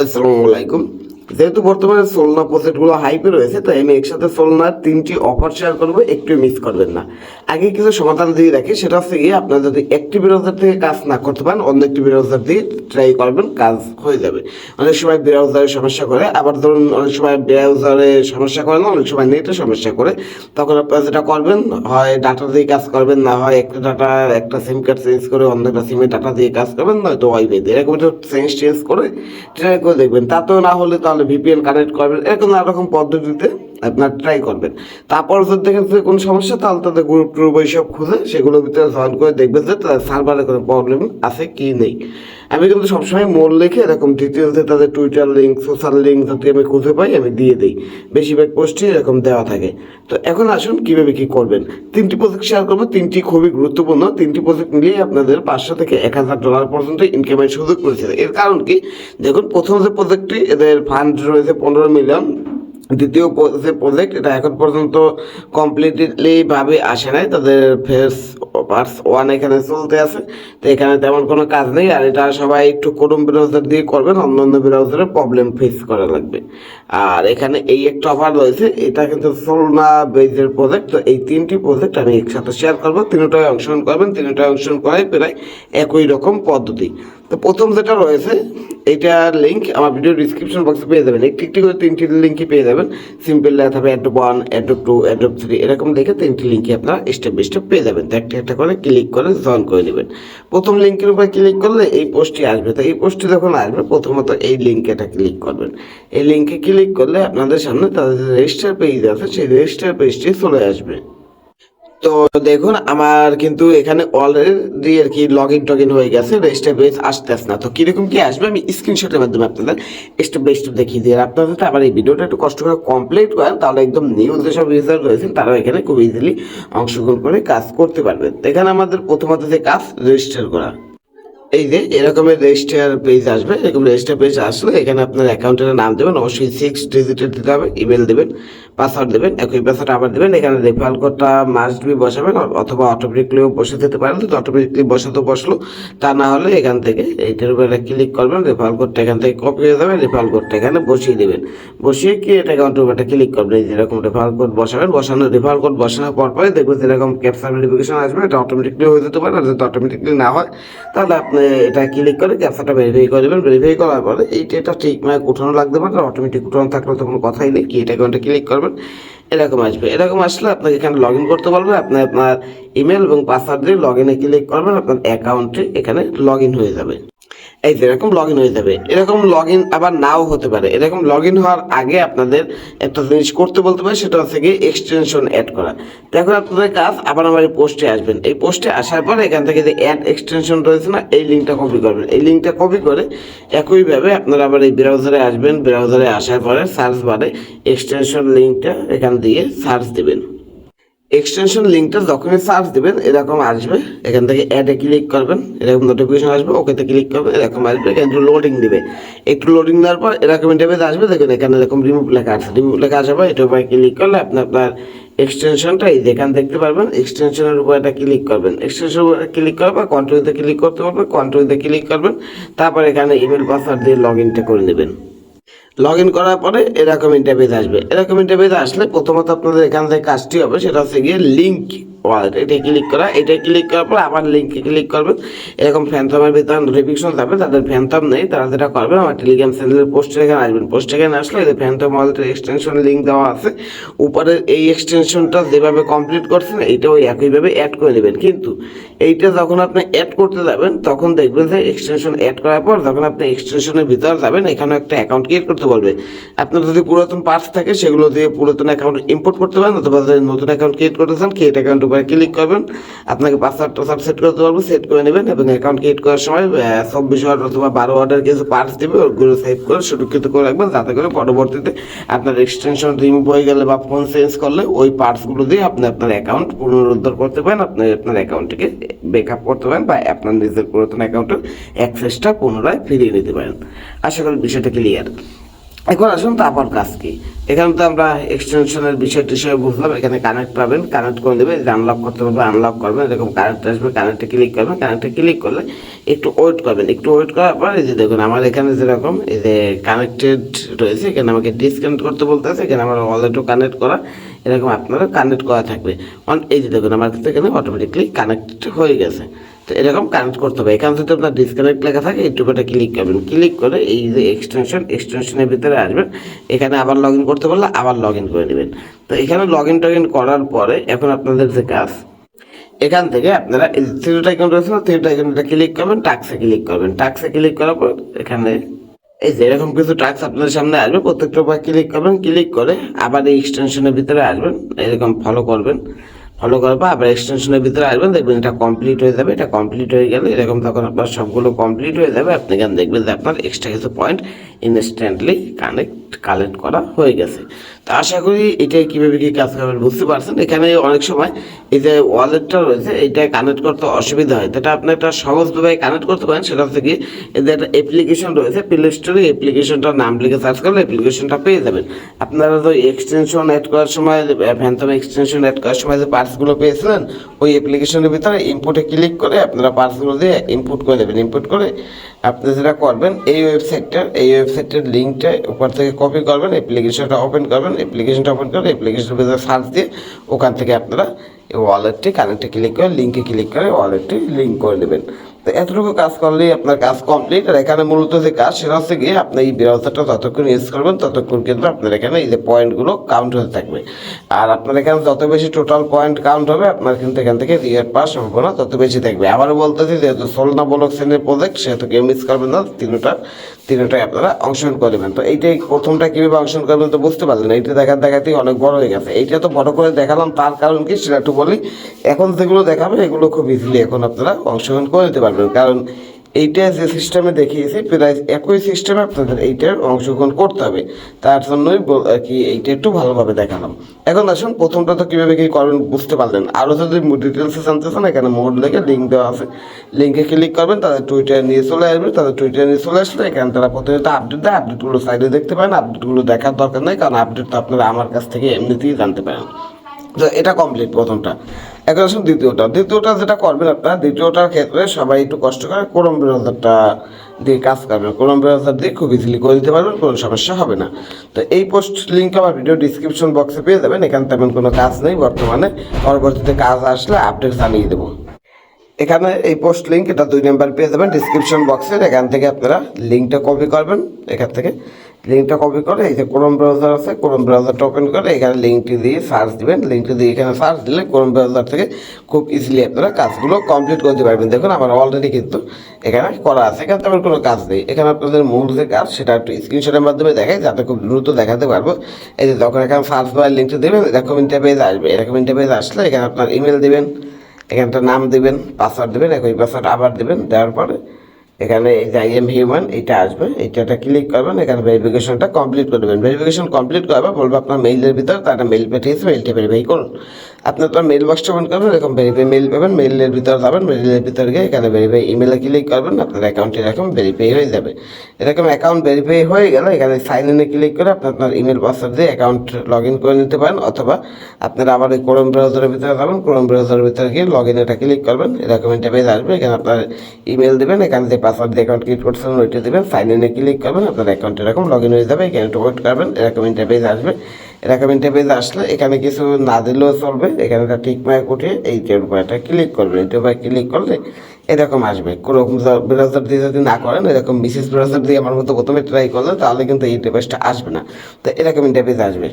আসসালামু আলাইকুম যেহেতু বর্তমানে সোলনা প্রজেক্টগুলো হাইপে রয়েছে, তাই আমি একসাথে সোলনার তিনটি অফার শেয়ার করব, একটু মিস করবেন না। আগে কিছু সমাধান দিয়ে রাখি সেটা হচ্ছে গিয়ে আপনার যদি একটি ব্রাউজার থেকে কাজ না করতে পারেন, অন্য একটি ব্রাউজার দিয়ে ট্রাই করবেন, কাজ হয়ে যাবে। অনেক সময় ব্রাউজারে সমস্যা করে, আবার ধরুন অনেক সময় ব্রাউজারে সমস্যা করে না, অনেক সময় নেটে সমস্যা করে, তখন আপনারা যেটা করবেন, হয় ডাটা দিয়ে কাজ করবেন, না হয় একটা ডাটা একটা সিম কার্ড চেঞ্জ করে অন্য একটা সিমে ডাটা দিয়ে কাজ করবেন, নয়তো ওয়াইফাই দিয়ে। এরকম চেঞ্জ চেঞ্জ করে ট্রাই করে দেখবেন। তাতেও না হলে তাহলে ভিপিএন কানেক্ট করবেন এরকম নানা রকম পদ্ধতিতে আপনার ট্রাই করবেন। তারপর যদি দেখেন যে কোনো সমস্যা, তাহলে তাদের গ্রুপ ট্রুপ এইসব খুঁজে সেগুলোর ভিতরে জয়েন করে দেখবেন যে তাদের সার্ভারে কোনো প্রবলেম আছে কি নেই। আমি কিন্তু সবসময় মোল লিখে এরকম ডিটেলসে তাদের টুইটার লিঙ্ক সোশ্যাল লিঙ্ক যদি আমি খুঁজে পাই, আমি দিয়ে দিই। বেশিরভাগ পোস্টই এরকম দেওয়া থাকে। তো এখন আসুন কীভাবে কী করবেন। তিনটি প্রজেক্ট শেয়ার করব। তিনটি খুবই গুরুত্বপূর্ণ। তিনটি প্রজেক্ট মিলিয়ে আপনাদের পাঁচশো থেকে এক হাজার ডলার পর্যন্ত ইনকামের সুযোগ করেছে এর কারণ কি? দেখুন, প্রথম যে প্রজেক্টটি এদের ফান্ড রয়েছে পনেরো মিলিয়ন দ্বিতীয় যে প্রজেক্ট এটা এখন পর্যন্ত কমপ্লিটলি ভাবে আসে নাই। তাদের ফেস পার্স ওয়ান এখানে চলতে আছে। তো এখানে তেমন কোনো কাজ নেই। আর এটা সবাই একটু করুম ব্রাউজার দিয়ে করবেন। অন্য অন্য ব্রাউজারে প্রবলেম ফেস করা লাগবে। আর এখানে এই একটা অফার রয়েছে। এটা কিন্তু সোলনা বেজের প্রজেক্ট তো এই তিনটি প্রজেক্ট আমি একসাথে শেয়ার করব। তিনটায় অংশগ্রহণ করবেন। তিনটায় অংশগ্রহণ করাই প্রায় একই রকম পদ্ধতি। তো প্রথম যেটা রয়েছে এইটার লিঙ্ক আমার ভিডিও ডিসক্রিপশন বক্সে পেয়ে যাবেন। একটি একটি করে তিনটি লিঙ্কই পেয়ে যাবেন। সিম্পল লেখা থাকবে Adobe one Adobe two Adobe three এরকম দেখে তিনটি লিঙ্কই আপনারা স্টেপ বাই স্টেপ পেয়ে যাবেন। তো একটা একটা করে ক্লিক করে জয়েন করে নেবেন। প্রথম লিঙ্কের উপরে ক্লিক করলে এই পোস্টটি আসবে। তো এই পোস্টটি যখন আসবে, প্রথমত এই লিঙ্কে এটা ক্লিক করবেন। এই লিঙ্কে ক্লিক করলে আপনাদের সামনে তাদের রেজিস্টার পেজ আছে, সেই রেজিস্টার পেজটি চলে আসবে। তো দেখুন, আমার কিন্তু এখানে অলরেডি আর কি লগ ইন টগ ইন হয়ে গেছে রেজিস্টার পেজ আসতে আসে না। তো কীরকম কি আসবে আমি স্ক্রিনশটের মাধ্যমে আপনাদের স্টেপ বাই স্টেপ দেখিয়ে দিই। আর আপনাদের যদি আবার এই ভিডিওটা একটু কষ্ট করে কমপ্লিট করেন, তাহলে একদম নিউ যেসব ইউজার রয়েছেন তারা এখানে খুব ইজিলি অংশগ্রহণ করে কাজ করতে পারবেন এখানে আমাদের প্রথমত যে কাজ রেজিস্টার করা। এই যে এরকমের রেজিস্টার পেজ আসবে, এরকম রেজিস্টার পেজ আসলে এখানে আপনার অ্যাকাউন্টের নাম দেবেন, অবশ্যই সিক্স ডিজিটের দিতে হবে ইমেল দেবেন পাসওয়ার্ড দেবেন, একই পাসওয়ার্ড আবার দেবেন, এখানে রেফারেল কোডটা মাস্ট বি বসাবেন অথবা অটোমেটিকলিও বসে দিতে পারেন তো অটোমেটিকলি বসাতে বসল, তা না হলে এখান থেকে এইটার উপরে ক্লিক করবেন রেফারেল কোডটা এখান থেকে কপি হয়ে যাবে রেফারেল কোডটা এখানে বসিয়ে দেবেন। বসিয়ে কি এটা অ্যাকাউন্টের উপরে ক্লিক করবেন, এই যে এরকম রেফারেল কোড বসাবেন, বসানো রেফারেল কোড বসানোর পর পরে দেখবেন যেরকম ক্যাপচার ভেরিফিকেশন আসবে, এটা অটোমেটিকলি হয়ে যেতে পারে, আর যদি অটোমেটিকলি না হয়, তাহলে আপনি এটা ক্লিক করে ক্যাপচারটা ভেরিফাই করে দেবেন। ভেরিফাই করার পরে এইটা এটা ঠিক মানে উঠানো লাগতে পারে অটোমেটিক উঠানো থাকলে তো কোনো কথাই নেই। কি এটা অ্যাকাউন্টে ক্লিক করবেন, এরকম আসবে। এরকম আসলে আপনাকে এখানে লগ ইন করতে পারবেন আপনি আপনার ইমেল এবং পাসওয়ার্ড দিয়ে লগ ইনে ক্লিক করবেন, আপনার অ্যাকাউন্টে এখানে লগ ইন হয়ে যাবে। এই যে এরকম লগ ইন হয়ে যাবে। এরকম লগ ইন আবার নাও হতে পারে। এরকম লগ ইন হওয়ার আগে আপনাদের একটা জিনিস করতে বলতে পারে, সেটা হচ্ছে কি এক্সটেনশন অ্যাড করা। তো এখন আপনাদের কাজ, আবার আমার এই পোস্টে আসবেন। এই পোস্টে আসার পর এখান থেকে যে অ্যাড এক্সটেনশন রয়েছে না, এই লিঙ্কটা কপি করবেন। এই লিঙ্কটা কপি করে একইভাবে আপনারা আবার এই ব্রাউজারে আসবেন। ব্রাউজারে আসার পরে সার্চ বারে এক্সটেনশন লিঙ্কটা এখান দিয়ে সার্চ দেবেন। এক্সটেনশন লিঙ্কটা যখনই সার্চ দেবেন, এরকম আসবে। এখান থেকে অ্যাডে ক্লিক করবেন, এরকম নোটিফিকেশন আসবে ওকেতে ক্লিক করবেন, এরকম আসবে। এখানে একটু লোডিং দিবে। একটু লোডিং দেওয়ার পর এরকম ইন্টারভেস আসবে। দেখুন, এখানে এরকম রিমুভ লেখা আছে। রিমুভ লেখা আসার পর এটার উপর ক্লিক করলে আপনি আপনার এক্সটেনশনটা এই যেখান দেখতে পারবেন এক্সটেনশনের উপর এটা ক্লিক করবেন। এক্সটেনশন উপর ক্লিক করার পর কন্ট্রোলতে ক্লিক করতে পারবেন কন্ট্রোলতে ক্লিক করবেন। তারপর এখানে ইমেল পাসওয়ার্ড দিয়ে লগ ইনটা করে নেবেন। লগ ইন করার পরে এরকম ইন্টারভিউ আসবে। এরকম ইন্টারভিউ আসলে প্রথমত আপনাদের এখান থেকে কাজটি হবে, সেটা হচ্ছে গিয়ে লিঙ্ক ওয়ালেট এটা ক্লিক করা, এটা ক্লিক করার পর আবার লিঙ্কে ক্লিক করবেন এরকম ফ্যান্থমের ভিতরে নোটিফিকেশন যাবে তাদের ফ্যান্থম নেই, তারা যেটা করবেন আমার টেলিগ্রাম চ্যানেলের পোস্টে এখানে আসবেন। পোস্টে এখানে আসলে এই ফ্যান্থম ওয়ালেটের এক্সটেনশন লিঙ্ক দেওয়া আছে, উপরের এই এক্সটেনশনটা যেভাবে কমপ্লিট করছেন এইটা ওই একইভাবে অ্যাড করে নেবেন। কিন্তু এইটা যখন আপনি অ্যাড করতে যাবেন, তখন দেখবেন যে এক্সটেনশন অ্যাড করার পর যখন আপনি এক্সটেনশনের ভিতরে যাবেন এখানে একটা অ্যাকাউন্ট ক্রিয়েট করতে বলবে। আপনার যদি পুরাতন পার্টস থাকে, সেগুলো দিয়ে পুরাতন অ্যাকাউন্ট ইম্পোর্ট করতে পারেন, অথবা নতুন অ্যাকাউন্ট ক্রিয়েট করতে চান ক্রিয়েট অ্যাকাউন্ট উপরে ক্লিক করবেন, আপনাকে পাসওয়ার্ড টাসওয়ার্ড সেট করতে পারব সেট করে নেবেন এবং অ্যাকাউন্ট ক্রিয়েট করার সময় চব্বিশ ওয়ার্ড অথবা বারো ওয়ার্ডের কিছু পার্টস দেবে, ওগুলো সেভ করে সুরক্ষিত করে রাখবেন, যাতে করে পরবর্তীতে আপনার এক্সটেনশন রিমুভ হয়ে গেলে বা ফোন চেঞ্জ করলে ওই পার্টসগুলো দিয়ে আপনি আপনার অ্যাকাউন্ট পুনরুদ্ধার করতে পারেন, আপনি আপনার অ্যাকাউন্টটিকে ব্যাক আপ করতে পারেন বা আপনার নিজের পুরাতন অ্যাকাউন্টের অ্যাক্সেসটা পুনরায় ফিরিয়ে নিতে পারেন। আশা করি বিষয়টা ক্লিয়ার এখন আসুন তারপর কাজ কি? এখানে তো আমরা এক্সটেনশনের বিষয় টিষয় বুঝলাম, এখানে কানেক্ট পাবেন কানেক্ট করে দেবে আনলক করতে পারবে আনলক করবেন, এরকম কানেক্ট আসবে কানেক্টে ক্লিক করবেন কানেক্টে ক্লিক করলে একটু ওয়েট করবেন, একটু ওয়েট করার পর এই যে দেখুন, আমার এখানে যেরকম, এই যে কানেক্টেড রয়েছে, এখানে আমাকে ডিসকানেক্ট করতে বলতেছে, এখানে আমার ওয়ালেটও কানেক্ট করা, এরকম আপনারা কানেক্ট করা থাকবে। এই যে দেখুন, আমার কিন্তু এখানে অটোমেটিকলি কানেক্ট হয়ে গেছে। তো এরকম কানেক্ট করতে হবে। এখান থেকে আপনার ডিসকানেক্ট লেখা থাকে এইটুকুটা ক্লিক করবেন। ক্লিক করে এই যে এক্সটেনশন এক্সটেনশনের ভিতরে আসবেন। এখানে আবার লগ ইন করতে পারলে আবার লগ ইন করে নেবেন। তো এখানে লগ ইন টগ ইন করার পরে এখন আপনাদের যে কাজ, এখান থেকে আপনারা এই থ্রিটা আইকন রয়েছে না থ্রিটা আইকনটা ক্লিক করবেন টাক্সে ক্লিক করবেন। টাক্সে ক্লিক করার পর এখানে এই যে এরকম কিছু টাক্স আপনাদের সামনে আসবে, প্রত্যেকটা উপর ক্লিক করবেন। ক্লিক করে আবার এই এক্সটেনশনের ভিতরে আসবেন, এরকম ফলো করবেন। ফলো করব আবার এক্সটেনশনের ভিতরে আসবেন, দেখবেন এটা কমপ্লিট হয়ে যাবে, এটা কমপ্লিট হয়ে গেলে এরকম তখন আপনার সবগুলো কমপ্লিট হয়ে যাবে, আপনি দেখবেন যে আপনার এক্সট্রা কিছু পয়েন্ট ইনস্ট্যান্টলি কানেক্ট কালেক্ট করা হয়ে গেছে। তো আশা করি এটাই কীভাবে কী কাজ করবেন বুঝতে পারছেন? এখানে অনেক সময় এই যে ওয়ালেটটা রয়েছে এটা কানেক্ট করতে অসুবিধা হয়। এটা আপনি একটা সহজভাবে কানেক্ট করতে পারেন, সেটা হচ্ছে কি এই যে একটা অ্যাপ্লিকেশন রয়েছে প্লে স্টোরে অ্যাপ্লিকেশনটার নাম লিখে সার্চ করলে অ্যাপ্লিকেশনটা পেয়ে যাবেন। আপনারা তো এক্সটেনশন অ্যাড করার সময় ফ্যান্টম এক্সটেনশন অ্যাড করার সময় যে পার্টসগুলো পেয়েছিলেন, ওই অ্যাপ্লিকেশনের ভিতরে ইনপুটে ক্লিক করে আপনারা পার্টসগুলো দিয়ে ইনপুট করে দেবেন। ইনপুট করে আপনি যেটা করবেন, এই ওয়েবসাইটটার এই ওয়েবসাইটের লিঙ্কটা ওখান থেকে কপি করবেন অ্যাপ্লিকেশনটা ওপেন করবেন অ্যাপ্লিকেশনটা ওপেন করে অ্যাপ্লিকেশনের ভিতরে সার্চ দিয়ে ওখান থেকে আপনারা ওয়ালেটটি কানেক্টে ক্লিক করে লিঙ্কে ক্লিক করে ওয়ালেটটি লিঙ্ক করে দেবেন তো এতটুকু কাজ করলেই আপনার কাজ কমপ্লিট আর এখানে মূলত যে কাজ সেটা হচ্ছে গিয়ে আপনি এই ব্রাউজারটা যতক্ষণ ইউজ করবেন, ততক্ষণ কিন্তু আপনার এখানে এই যে পয়েন্টগুলো কাউন্ট হতে থাকবে। আর আপনার এখানে যত বেশি টোটাল পয়েন্ট কাউন্ট হবে, আপনার কিন্তু এখান থেকে রিয়ার পাওয়ার সম্ভাবনা তত বেশি থাকবে আবারও বলতেছি, যেহেতু সোলনা বলক শ্রেণির প্রজেক্ট সেহেতু কেউ মিস করবেন না, তিনটা তিনটাই আপনারা অংশগ্রহণ করবেন তো এইটাই প্রথমটা কীভাবে অংশগ্রহণ করবেন তো বুঝতে পারলেন এইটা দেখার দেখাতেই অনেক বড় হয়ে গেছে। এইটা তো বড় করে দেখালাম, তার কারণ কি সেটা একটু বলি। এখন যেগুলো দেখাবে এগুলো খুব ইজিলি এখন আপনারা অংশগ্রহণ করে নিতে পারবেন। কারণ এইটা যে সিস্টেমে দেখিয়েছি, প্রায় একই সিস্টেমে আপনাদের এইটার অংশগ্রহণ করতে হবে। তার জন্যই আর কি এইটা একটু ভালোভাবে দেখালাম। এখন আসুন, প্রথমটা তো কীভাবে কী করবেন বুঝতে পারলেন। আরও যদি ডিটেলসে জানতে চান, এখানে মোড লেগে লিঙ্ক দেওয়া আছে। লিঙ্কে ক্লিক করবেন, তাদের টুইটার নিয়ে চলে আসবে তাদের টুইটার নিয়ে চলে আসলে এখানে তারা প্রতিনিয়ত আপডেট দেয়। আপডেটগুলো সাইডে দেখতে পারেন। আপডেটগুলো দেখার দরকার নেই, কারণ আপডেট তো আপনারা আমার কাছ থেকে এমনিতেই জানতে পারেন। এটা কমপ্লিট প্রথমটা। এখন আসুন দ্বিতীয়টা। দ্বিতীয়টা যেটা করবেন আপনার, দ্বিতীয়টার ক্ষেত্রে সবাই একটু কষ্ট করে কোরম ব্রাউজারটা দিয়ে কাজ করবেন। কোরম ব্রাউজার দিয়ে খুব ইজিলি করে দিতে পারবেন, কোনো সমস্যা হবে না। তো এই পোস্ট লিঙ্ক আমার ভিডিও ডিসক্রিপশন বক্সে পেয়ে যাবেন, এখানে তেমন কোনো কাজ নেই, বর্তমানে। পরবর্তীতে কাজ আসলে আপডেট জানিয়ে দেবো। এখানে এই পোস্ট লিঙ্ক এটা দুই নাম্বার পেয়ে যাবেন। ডিসক্রিপশন বক্সের এখান থেকে আপনারা লিঙ্কটা কপি করবেন। এখান থেকে লিঙ্কটা কপি করে, এই যে ক্রোম ব্রাউজার আছে ক্রোম ব্রাউজারটা ওপেন করে, এখানে লিঙ্কটি দিয়ে সার্চ দিবেন। লিঙ্কটি দিয়ে এখানে সার্চ দিলে ক্রোম ব্রাউজার থেকে খুব ইজিলি আপনারা কাজগুলো কমপ্লিট করতে পারবেন। দেখুন, আমার অলরেডি কিন্তু এখানে করা আছে, এখানে তেমন কোনো কাজ নেই। এখানে আপনাদের মূল যে কাজ, সেটা একটু স্ক্রিনশটের মাধ্যমে দেখাই, যাতে খুব দ্রুত দেখাতে পারব। এই যে যখন এখানে সার্চ বার লিঙ্কটা দেবেন, এরকম ইন্টারপেজ আসবে। এরকম ইন্টারপেজ আসলে এখানে আপনার ইমেল দেবেন। এখানটা নাম দেবেন পাসওয়ার্ড দেবেন, একই পাসওয়ার্ড আবার দেবেন, দেওয়ার পরে এখানে এই যে আই এম হিউম্যান এটা আসবে এইটাটা ক্লিক করবেন, এখানে ভেরিফিকেশনটা কমপ্লিট করে দেবেন। ভেরিফিকেশন কমপ্লিট করবে বলব আপনার মেইলের ভিতর তারা মেইল পাঠিয়েছে মেইলটা ভেরিফাই করুন। আপনার মেইল বক্সটা ওপেন করবেন, এরকম ভেরিফাই মেল পাবেন মেলের ভিতর যাবেন মেলের ভিতর গিয়ে এখানে ভেরিফাই ইমেলে ক্লিক করবেন, আপনার অ্যাকাউন্ট এরকম ভেরিফাই হয়ে যাবে। এরকম অ্যাকাউন্ট ভেরিফাই হয়ে গেলে এখানে সাইন ইনে ক্লিক করে আপনি আপনার ইমেল পাসওয়ার্ড দিয়ে অ্যাকাউন্ট লগ ইন করে নিতে পারেন, অথবা আপনারা আবার এই ক্রোম ব্রাউজারের ভিতরে যাবেন ক্রোম ব্রাউজারের ভিতরে গিয়ে লগ ইন এটা ক্লিক করবেন, এরকম ইন্টারফেস আসবে, এখানে আপনার ইমেল দেবেন, এখানে যে পাসওয়ার্ড দিয়ে অ্যাকাউন্ট ক্রিয়েট করছেন ওইটা দেবেন সাইন ইনে ক্লিক করবেন, আপনার অ্যাকাউন্ট এরকম লগ ইন হয়ে যাবে, এখানে একটু ওয়েট করবেন, এরকম ইন্টারফেস আসবে। এরকম ইন্টারফেস আসলে এখানে কিছু না দিলেও চলবে, এখানে একটা ঠিক মার্ক উঠে এইটার উপর একটা ক্লিক করবেন এইটার উপর ক্লিক করলে এরকম আসবে। কোনো ব্রাউজার দিয়ে যদি না করেন, এরকম বিশেষ ব্রাউজার দিয়ে আমার মতো প্রথমে ট্রাই করলে তাহলে কিন্তু এই ইন্টারফেসটা আসবে না। তো এরকম ইন্টারফেস আসবে।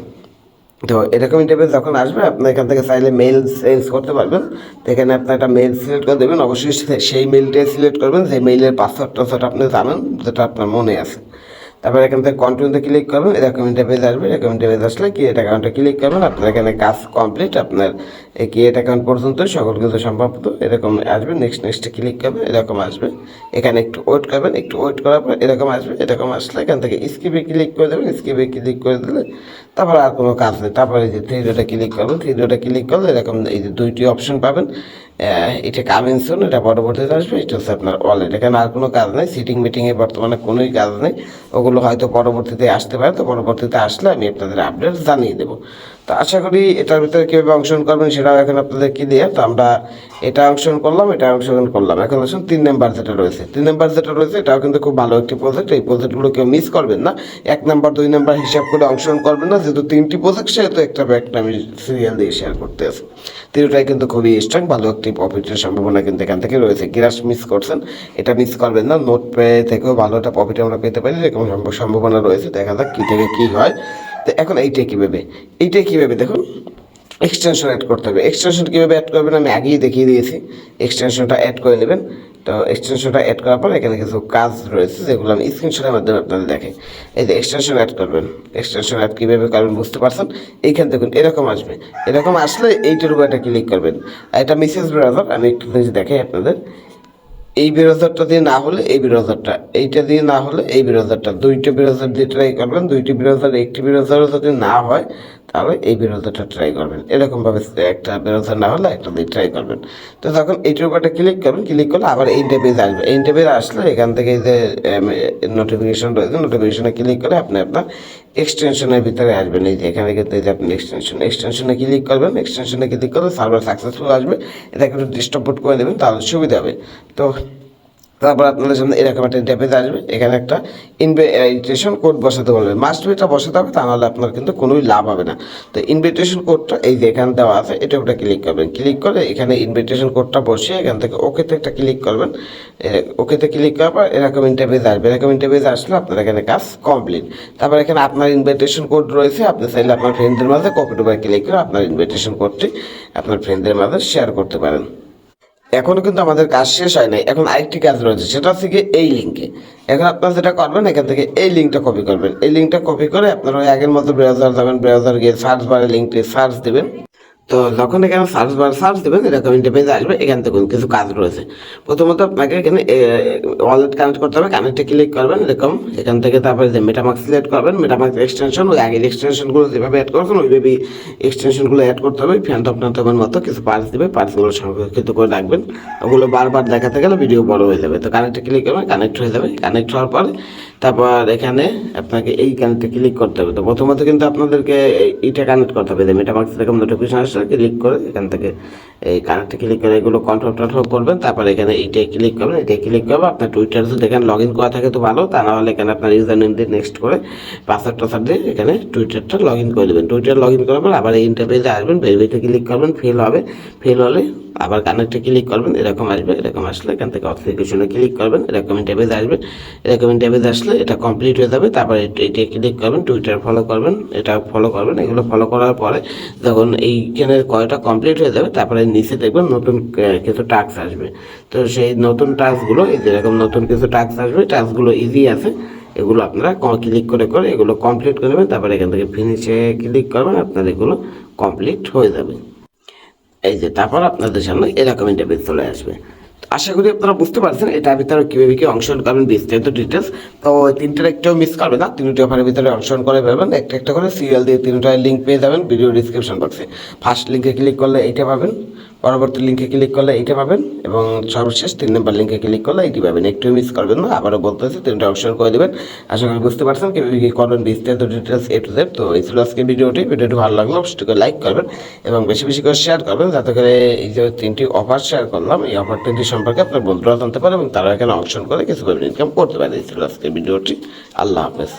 তো এরকম ইন্টারফেস যখন আসবে, আপনি এখান থেকে চাইলে মেল চেঞ্জ করতে পারবেন। তো এখানে আপনি একটা মেল সিলেক্ট করে দেবেন। অবশ্যই সেই মেলটাই সিলেক্ট করবেন। সেই মেইলের পাসওয়ার্ড টাসওয়ার্ড আপনি জানেন, যেটা আপনার মনে আছে। তারপর এখান থেকে কন্টিনিউতে ক্লিক করবেন এরকম ইন্টারফেস আসবে এরকম ইন্টারফেস আসলে কি এটা অ্যাকাউন্টে ক্লিক করবেন। আপনার এখানে কাজ কমপ্লিট আপনার এই ক্রিয়েট অ্যাকাউন্ট পর্যন্ত, সকল কিছু সম্ভব তো এরকম আসবে। নেক্সট নেক্সটে ক্লিক করবেন এরকম আসবে। এখানে একটু ওয়েট করবেন, একটু ওয়েট করার পর এরকম আসবে, এরকম আসলে এখান থেকে স্কিপে ক্লিক করে দেবেন স্কিপে ক্লিক করে দিলে তারপর আর কোনো কাজ নেই। তারপরে এই যে থ্রি ডোটা ক্লিক করবেন থ্রি ডোটা ক্লিক করলে এরকম এই যে দুইটি অপশন পাবেন। এটা কামিং সুন এটা পরবর্তীতে আসবে, এটা হচ্ছে আপনার ওয়ালেট এখানে আর কোনো কাজ নেই সিটিং মিটিংয়ে বর্তমানে কোনোই কাজ নেই। ওগুলো হয়তো পরবর্তীতে আসতে পারে, তো পরবর্তীতে আসলে আমি আপনাদের আপডেট জানিয়ে দেবো। তো আশা করি এটার ভিতরে কীভাবে অংশগ্রহণ করবেন সেটাও এখন আপনাদের কি দিয়ে তো আমরা এটা অংশগ্রহণ করলাম, এটা অংশগ্রহণ করলাম। এখন আসুন, তিন নাম্বার যেটা রয়েছে। তিন নাম্বার যেটা রয়েছে, এটাও কিন্তু খুব ভালো একটি প্রজেক্ট এই প্রজেক্টগুলো কেউ মিস করবেন না। এক নাম্বার, দুই নাম্বার হিসাব করে অংশগ্রহণ করবেন না। যেহেতু তিনটি প্রজেক্ট সেহেতু একটা একটা আমি সিরিয়াল দিয়ে শেয়ার করতে আছি। তিনটাই কিন্তু খুবই স্ট্রং ভালো একটি প্রফিটের সম্ভাবনা কিন্তু এখান থেকে রয়েছে। গ্রাস মিস করছেন, এটা মিস করবেন না। নোট পে থেকেও ভালো একটা প্রফিট আমরা পেতে পারি এরকম সম্ভাবনা রয়েছে। দেখা যাক কী থেকে কী হয়। তো এখন এইটাই কীভাবে? এইটাই কীভাবে? দেখুন এক্সটেনশন অ্যাড করতে হবে। এক্সটেনশন কীভাবে অ্যাড করবেন? আমি আগেই দেখিয়ে দিয়েছি। এক্সটেনশনটা অ্যাড করে নেবেন। তো এক্সটেনশনটা অ্যাড করার পর এখানে কিছু কাজ রয়েছে যেগুলো আমি স্ক্রিনশটের মাধ্যমে আপনাদের দেখে এই যে এক্সটেনশন অ্যাড করবেন। এক্সটেনশন অ্যাড কীভাবে করবেন বুঝতে পারছেন? এইখান দেখুন, এরকম আসবে। এরকম আসলে এইটার উপর একটা ক্লিক করবেন। এটা মেসেজ ব্রাউজার আমি একটু দেখাই আপনাদের। এই ব্রাউজারটা দিয়ে না হলে এই ব্রাউজারটা এইটা দিয়ে না হলে এই ব্রাউজারটা দুইটা ব্রাউজার দিয়ে ট্রাই করবেন, দুইটি ব্রাউজার একটি ব্রাউজারও যদি না হয়, তাহলে এই ব্রাউজারটা ট্রাই করবেন। এরকমভাবে একটা ব্রাউজার না হলে একটা দিয়ে ট্রাই করবেন। তো তখন এইটার উপরটা ক্লিক করবেন ক্লিক করলে আবার এই পেজ আসবে। এই পেজ আসলে এখান থেকে যে নোটিফিকেশন রয়েছে নোটিফিকেশনে ক্লিক করে আপনি আপনার এক্সটেনশনের ভিতরে আসবেন এই যে এখানে কিন্তু এই যে আপনি এক্সটেনশন এক্সটেনশনে ক্লিক করবেন? এক্সটেনশনে ক্লিক করলে সার্ভার সাকসেসফুল আসবে? এটাকে একটু ডিস্টার্ব করে দেবেন, তাহলে সুবিধা হবে। তো তারপর আপনাদের সামনে এরকম একটা ইন্টারফেস আসবে, এখানে একটা ইনভিটেশন কোড বসাতে বলবে। মাস্ট এটা বসাতে হবে, তা নাহলে আপনার কিন্তু কোনোই লাভ হবে না। তো ইনভিটেশন কোডটা এই যে এখানে দেওয়া আছে, এটা ওটা ক্লিক করবেন। ক্লিক করে এখানে ইনভিটেশন কোডটা বসিয়ে এখান থেকে ওকেতে একটা ক্লিক করবেন। ওকেতে ক্লিক করার পর এরকম ইন্টারফেস আসবে। এরকম ইন্টারফেস আসলে আপনার এখানে কাজ কমপ্লিট তারপর এখানে আপনার ইনভিটেশন কোড রয়েছে, আপনি চাইলে আপনার ফ্রেন্ডদের মাঝে কপি টুপার ক্লিক করে আপনার ইনভিটেশন কোডটি আপনার ফ্রেন্ডদের মাঝে শেয়ার করতে পারেন। এখনও কিন্তু আমাদের কাজ শেষ হয় নাই। এখন আরেকটি কাজ রয়েছে, সেটা হচ্ছে কি এই লিঙ্কে এখন আপনারা যেটা করবেন, এখান থেকে এই লিঙ্কটা কপি করবেন। এই লিঙ্কটা কপি করে আপনারা ওই আগের মতো ব্রাউজার যাবেন ব্রাউজার গিয়ে সার্চ বারে লিঙ্কটি সার্চ দেবেন। তো যখন এখানে সার্চ বার সার্চ দেবেন এরকম ইন্টারফেস আসবে, এখান থেকে কিছু কাজ রয়েছে। প্রথমত আপনাকে এখানে ওয়ালেট কানেক্ট করতে হবে কানেক্টে ক্লিক করবেন, এরকম, এখান থেকে তারপরে যে মেটামার্ক সিলেক্ট করবেন মেটামার্ক এক্সটেনশন ওই আগের এক্সটেনশনগুলো যেভাবে অ্যাড করছেন, ওইভাবেই এক্সটেনশনগুলো অ্যাড করতে হবে ফ্যান্টম ফ্যান্টমের মতো কিছু পার্স দেবে পার্সগুলো সংরক্ষিত করে রাখবেন, ওগুলো বারবার দেখাতে গেলে ভিডিও বড় হয়ে যাবে। তো কানেক্টে ক্লিক করবেন কানেক্ট হয়ে যাবে কানেক্ট হওয়ার পরে তারপর এখানে আপনাকে এই কানেক্টে ক্লিক করতে হবে। তো প্রথমত কিন্তু আপনাদেরকে এই- এইটা কানেক্ট করতে হবে, যে মেটামার্ক এরকম নোটিফিকেশন আসলে ক্লিক করে এখান থেকে এই কানেক্টে ক্লিক করে এগুলো কন্ট্রোল টন্ট্রোল করবেন, তারপর এখানে এইটাই ক্লিক করবেন এটাই ক্লিক করবে, আপনার টুইটার যদি এখানে লগ ইন করা থাকে তো ভালো, তা না হলে এখানে আপনার ইউজার নেম দিয়ে নেক্সট করে পাসওয়ার্ড টাসওয়ার্ড দিয়ে এখানে টুইটারটা লগ ইন করে দেবেন টুইটার লগ ইন করার পর আবার এই ইন্টারভিউতে আসবেন ভেরিফাইতে ক্লিক করবেন ফেল হবে ফেল হলে আবার কানেক্টে ক্লিক করবেন, এরকম আসবে, এরকম আসলে এখান থেকে অথেন্টিকেশনে ক্লিক করবেন, এরকম ইন্টারভিউ আসবে এরকম ইন্টারভিউ আসলে এটা কমপ্লিট হয়ে যাবে, তারপরে এটা ক্লিক করবেন টুইটার ফলো করবেন, এটা ফলো করবেন, এগুলো ফলো করার পরে যখন এইখানে কয়টা কমপ্লিট হয়ে যাবে, তারপরে নিচে দেখবেন নতুন কিছু টাস্ক আসবে। তো সেই নতুন টাস্কগুলো এই যেরকম নতুন কিছু টাস্ক আসবে টাস্কগুলো ইজি আছে, এগুলো আপনারা ক্লিক করে করে এগুলো কমপ্লিট করে নেবেন, তারপরে এখান থেকে ফিনিশে ক্লিক করবেন, আপনার এগুলো কমপ্লিট হয়ে যাবে। এই যে তারপর আপনাদের সামনে এরকম ইন্টারভিউ চলে আসবে। আশা করি আপনারা বুঝতে পারছেন এটার ভিতরে কীভাবে কি অংশগ্রহণ করবেন, বিস্তারিত ডিটেলস তো তিনটার একটাও মিস করবে না, তিনটি অফারের ভিতরে অংশগ্রহণ করে পাবেন একটা একটা করে সিরিয়াল দিয়ে তিনটায় লিঙ্ক পেয়ে যাবেন ভিডিও ডিসক্রিপশন বক্সে ফার্স্ট লিঙ্কে ক্লিক করলে এইটা পাবেন। পরবর্তী লিঙ্কে ক্লিক করলে এইটা পাবেন এবং সর্বশেষ তিন নম্বর লিঙ্কে ক্লিক করলে এইটি পাবেন। একটু মিস করবেন না, আবারও বলতেছি তিনটা অংশগ্রহণ করে দেবেন। আশা করি বুঝতে পারছেন কীভাবে কী করবেন, বিস্তারিত ডিটেলস এ টু জেড তো এই ছিল আজকে ভিডিওটি। ভিডিওটি ভালো লাগলে অবশ্যই লাইক করবেন এবং বেশি বেশি করে শেয়ার করবেন, যাতে করে এই যে তিনটি অফার শেয়ার করলাম, এই অফার তিনটি সম্পর্কে আপনার বন্ধুরা জানতে পারে এবং তারা এখানে অংশগ্রহণ করে কিছু ইনকাম করতে পারে। এই ছিল আজকে ভিডিওটি। আল্লাহ হাফেজ।